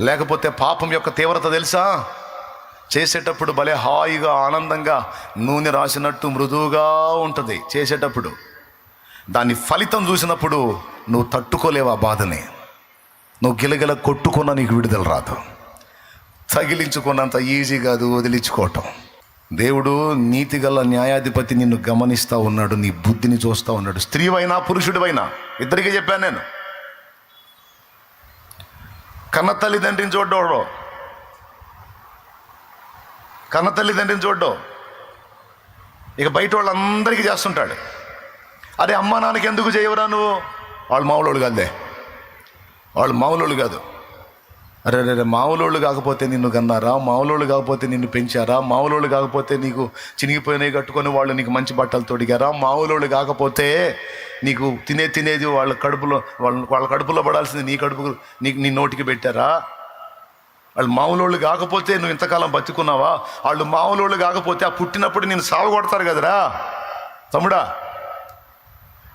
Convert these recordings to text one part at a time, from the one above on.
లేకపోతే పాపం యొక్క తీవ్రత తెలుసా? చేసేటప్పుడు భలే హాయిగా ఆనందంగా నూనె రాసినట్టు మృదువుగా ఉంటుంది చేసేటప్పుడు. దాని ఫలితం చూసినప్పుడు నువ్వు తట్టుకోలేవు ఆ బాధని? నువ్వు గిలగిల కొట్టుకున్నా నీకు విడుదల రాదు. తగిలించుకున్నంత ఈజీ కాదు వదిలించుకోవటం. దేవుడు నీతిగల న్యాయాధిపతి నిన్ను గమనిస్తూ ఉన్నాడు నీ బుద్ధిని చూస్తూ ఉన్నాడు. స్త్రీవైనా పురుషుడివైనా. ఇద్దరికీ చెప్పాను నేను. కన్న తల్లిదండ్రిని చూడ్డోడు. కన్న తల్లిదండ్రిని చూడ్డు. ఇక బయట వాళ్ళందరికీ చేస్తుంటాడు. అరే అమ్మా నాన్నకి ఎందుకు చేయవరా నువ్వు? వాళ్ళు మామూలు కాదులే. వాళ్ళు మామూలు కాదు. అరే రే మామూలు కాకపోతే నిన్ను కన్నారా? మామూలు కాకపోతే నిన్ను పెంచారా? మామూలు కాకపోతే నీకు చినిగిపోయినవి కట్టుకొని వాళ్ళు నీకు మంచి బట్టలు తొడిగారా? మామూలు కాకపోతే నీకు తినే తినేది వాళ్ళ కడుపులో వాళ్ళ వాళ్ళ కడుపులో పడాల్సింది నీ కడుపు నీకు నీ నోటికి పెట్టారా? వాళ్ళు మామూలు కాకపోతే నువ్వు ఇంతకాలం బతుకున్నావా? వాళ్ళు మామూలు కాకపోతే ఆ పుట్టినప్పుడు నేను సాగు కొడతారు కదరా? తమ్ముడా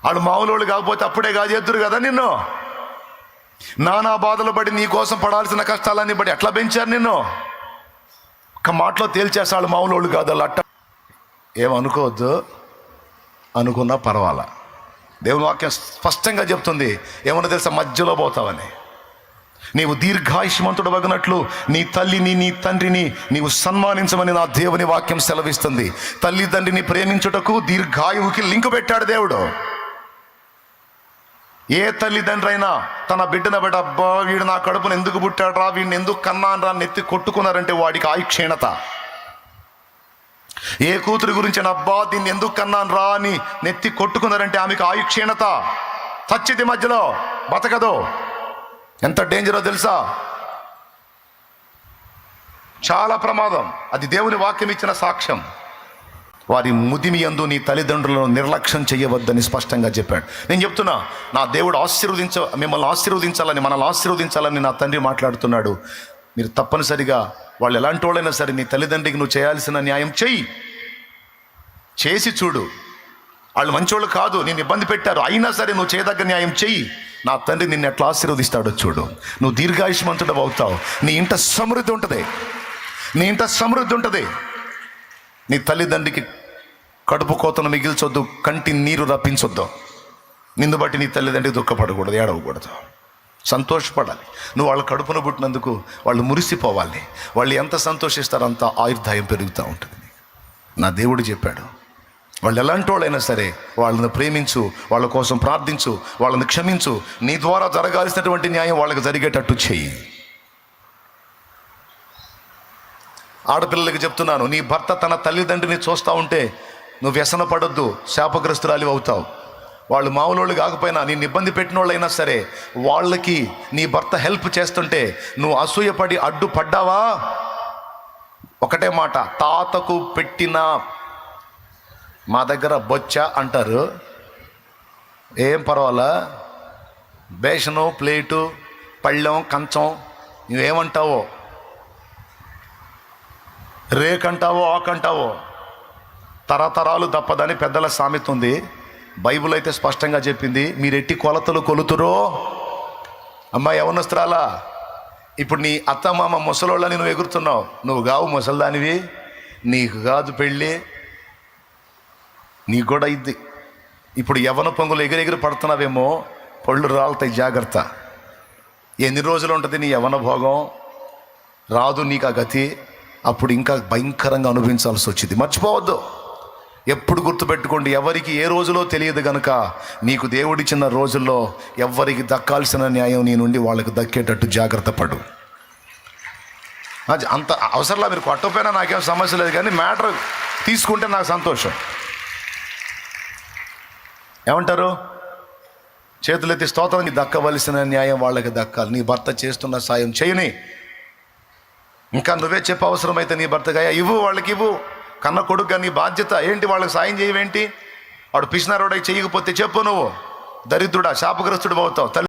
వాళ్ళు మామూలు కాకపోతే అప్పుడే కాదు ఎద్దురు కదా నిన్ను? నానా బాధలు పడి నీ కోసం పడాల్సిన కష్టాలన్నీ బట్టి ఎట్లా పెంచారు నిన్ను? ఒక మాటలో తేల్చేస్తాడు మామూలు కాదు అలా అట్ట ఏమనుకోవద్దు అనుకున్నా పర్వాలా. దేవుని వాక్యం స్పష్టంగా చెప్తుంది ఏమన్నా తెలుసా మధ్యలో పోతావని. నీవు దీర్ఘాయుష్మంతుడు వగినట్లు నీ తల్లిని నీ తండ్రిని నీవు సన్మానించమని నా దేవుని వాక్యం సెలవిస్తుంది. తల్లిదండ్రిని ప్రేమించుటకు దీర్ఘాయువుకి లింకు పెట్టాడు దేవుడు. ఏ తల్లిదండ్రు అయినా తన బిడ్డన బిడ్డ అబ్బా వీడు నా కడుపును ఎందుకు పుట్టాడు రా వీడిని ఎందుకు కన్నాను రా అని కొట్టుకున్నారంటే వాడికి ఆయుక్షీణత. ఏ కూతురు గురించి అబ్బా దీన్ని ఎందుకు కన్నాను రా అని నెత్తి కొట్టుకున్నారంటే ఆమెకు ఆయుక్షీణత. చచ్చిది మధ్యలో బతకదు. ఎంత డేంజరో తెలుసా? చాలా ప్రమాదం. అది దేవుని వాక్యం ఇచ్చిన సాక్ష్యం. వారి ముదిమి యందు నీ తల్లిదండ్రులను నిర్లక్ష్యం చేయవద్దని స్పష్టంగా చెప్పాడు. నేను చెప్తున్నా నా దేవుడు ఆశీర్వదించ మిమ్మల్ని ఆశీర్వదించాలని మనల్ని ఆశీర్వదించాలని నా తండ్రి మాట్లాడుతున్నాడు. మీరు తప్పనిసరిగా వాళ్ళు ఎలాంటి వాళ్ళైనా సరే నీ తల్లిదండ్రికి నువ్వు చేయాల్సిన న్యాయం చెయ్యి. చేసి చూడు. వాళ్ళు మంచోళ్ళు కాదు నేను ఇబ్బంది పెట్టారు. అయినా సరే నువ్వు చేయదగ్గ న్యాయం చెయ్యి. నా తండ్రి నిన్ను ఎట్లా ఆశీర్వదిస్తాడో చూడు. నువ్వు దీర్ఘాయుష్మంతుడు అవుతావు. నీ ఇంట సమృద్ధి ఉంటుంది. నీ ఇంట సమృద్ధి ఉంటుంది. నీ తల్లిదండ్రికి కడుపు కోతను మిగిల్చొద్దు కంటి నీరు రప్పించొద్దు. నిన్ను బట్టి నీ తల్లిదండ్రికి దుఃఖపడకూడదు ఏడవకూడదు. సంతోషపడాలి. నువ్వు వాళ్ళ కడుపున పుట్టినందుకు వాళ్ళు మురిసిపోవాలి. వాళ్ళు ఎంత సంతోషిస్తారో అంత ఆయుర్దాయం పెరుగుతూ ఉంటుంది. నా దేవుడు చెప్పాడు వాళ్ళు ఎలాంటి వాళ్ళైనా సరే వాళ్ళని ప్రేమించు వాళ్ళ కోసం ప్రార్థించు వాళ్ళని క్షమించు నీ ద్వారా జరగాల్సినటువంటి న్యాయం వాళ్ళకి జరిగేటట్టు చెయ్యి ఆడపిల్లలకి చెప్తున్నాను నీ భర్త తన తల్లిదండ్రిని చూస్తూ ఉంటే నువ్వు వ్యసన పడొద్దు శాపగ్రస్తురాలి అవుతావు. వాళ్ళు మామూలు కాకపోయినా నేను ఇబ్బంది పెట్టిన వాళ్ళైనా సరే వాళ్ళకి నీ భర్త హెల్ప్ చేస్తుంటే నువ్వు అసూయపడి అడ్డు పడ్డావా ఒకటే మాట తాతకు పెట్టిన మా దగ్గర బొచ్చ అంటారు. ఏం పర్వాలా? బేషను ప్లేటు పళ్ళెం కంచం నువ్వేమంటావో? రేకంటావో ఆకంటావో? తరతరాలు తప్పదని పెద్దల సామెత ఉంది. బైబుల్ అయితే స్పష్టంగా చెప్పింది మీరు ఎట్టి కొలతలు కొలుతురో? అమ్మా యవనస్త్రాలా ఇప్పుడు నీ అత్త మామ ముసలోళ్ళని నువ్వు ఎగురుతున్నావు. నువ్వు కావు ముసల్దానివి నీకు కాదు పెళ్ళి నీకు కూడా ఇద్ది ఇప్పుడు యవన పొంగులు ఎగిరెగిరి పడుతున్నావేమో పళ్ళు రాలుతాయి జాగ్రత్త. ఎన్ని రోజులు ఉంటుంది నీ యవన భోగం? రాదు నీకు ఆ గతి. అప్పుడు ఇంకా భయంకరంగా అనుభవించాల్సి వచ్చింది. మర్చిపోవద్దు. ఎప్పుడు గుర్తుపెట్టుకోండి ఎవరికి ఏ రోజులో తెలియదు గనుక నీకు దేవుడిచ్చిన రోజుల్లో ఎవరికి దక్కాల్సిన న్యాయం నీ నుండి వాళ్ళకి దక్కేటట్టు జాగ్రత్త పడు. అది అంత అవసరంలా మీరు కొట్టకపోయినా నాకేం సమస్య లేదు కానీ మ్యాటర్ తీసుకుంటే నాకు సంతోషం. ఏమంటారు? చేతులెత్తి స్తోత్రం దక్కవలసిన న్యాయం వాళ్ళకి దక్కాలి. నీ భర్త చేస్తున్న సాయం చేయని ఇంకా నువ్వే చెప్ప అవసరమైతే నీ భర్తగా. ఇవ్వు వాళ్ళకి ఇవ్వు. కన్న కొడుకుగా నీ బాధ్యత. ఏంటి వాళ్ళకి సాయం చేయవేంటి? వాడు పిసినారోడై చేయకపోతే చెప్పు నువ్వు. దరిద్రుడా శాపగ్రస్తుడు అవుతావు. తల్లి